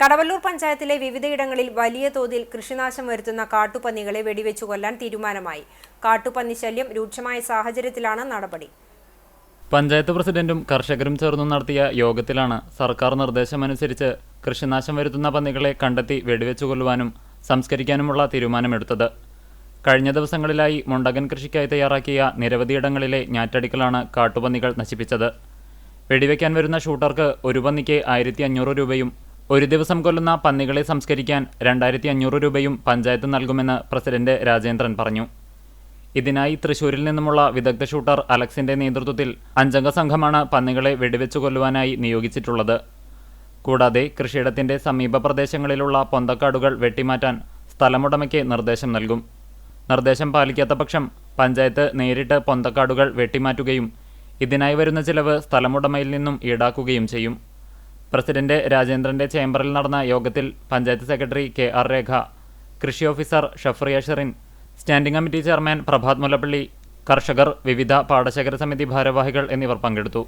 കടവല്ലൂർ പഞ്ചായത്തിലെ വിവിധയിടങ്ങളിൽ വലിയ തോതിൽ കൃഷിനാശം വരുത്തുന്ന കാട്ടുപന്നികളെ വെടിവെച്ചു കൊല്ലാൻ തീരുമാനമായി. കാട്ടുപന്നി ശല്യം രൂക്ഷമായ സാഹചര്യത്തിലാണ് നടപടി. പഞ്ചായത്ത് പ്രസിഡന്റും കർഷകരും ചേർന്ന് നടത്തിയ യോഗത്തിലാണ് സർക്കാർ നിർദ്ദേശമനുസരിച്ച് കൃഷിനാശം വരുത്തുന്ന പന്നികളെ കണ്ടെത്തി വെടിവെച്ചു കൊല്ലുവാനും സംസ്കരിക്കാനുമുള്ള തീരുമാനമെടുത്തത്. കഴിഞ്ഞ ദിവസങ്ങളിലായി മുണ്ടകൻ കൃഷിക്കായി തയ്യാറാക്കിയ നിരവധിയിടങ്ങളിലെ ഞാറ്റടിക്കലാണ് കാട്ടുപന്നികൾ നശിപ്പിച്ചത്. വെടിവെക്കാൻ വരുന്ന ഷൂട്ടർക്ക് ഒരു പന്നിക്ക് ആയിരത്തി അഞ്ഞൂറ് രൂപയും ഒരു ദിവസം കൊല്ലുന്ന പന്നികളെ സംസ്കരിക്കാൻ രണ്ടായിരത്തി അഞ്ഞൂറ് രൂപയും പഞ്ചായത്ത് നൽകുമെന്ന് പ്രസിഡന്റ് രാജേന്ദ്രൻ പറഞ്ഞു. ഇതിനായി തൃശൂരിൽ നിന്നുമുള്ള വിദഗ്ധ ഷൂട്ടർ അലക്സിന്റെ നേതൃത്വത്തിൽ അഞ്ചംഗ സംഘമാണ് പന്നികളെ വെടിവെച്ചു കൊല്ലുവാനായി നിയോഗിച്ചിട്ടുള്ളത്. കൂടാതെ കൃഷിയിടത്തിന്റെ സമീപ പ്രദേശങ്ങളിലുള്ള പൊന്തക്കാടുകൾ വെട്ടിമാറ്റാൻ സ്ഥലമുടമയ്ക്ക് നിർദ്ദേശം നൽകും. നിർദ്ദേശം പാലിക്കാത്ത പക്ഷം പഞ്ചായത്ത് നേരിട്ട് പൊന്തക്കാടുകൾ വെട്ടിമാറ്റുകയും ഇതിനായി വരുന്ന ചിലവ് സ്ഥലമുടമയിൽ നിന്നും ഈടാക്കുകയും ചെയ്യും. പ്രസിഡന്റ് രാജേന്ദ്രന്റെ ചേംബറിൽ നടന്ന യോഗത്തിൽ panchayat secretary K R Rekha കൃഷി officer Shafriya Sherin standing committee chairman Prabhat Mullappally കർഷകർ വിവിധ പാടശേഖര സമിതി ഭാരവാഹികൾ എന്നിവർ പങ്കെടുത്തു.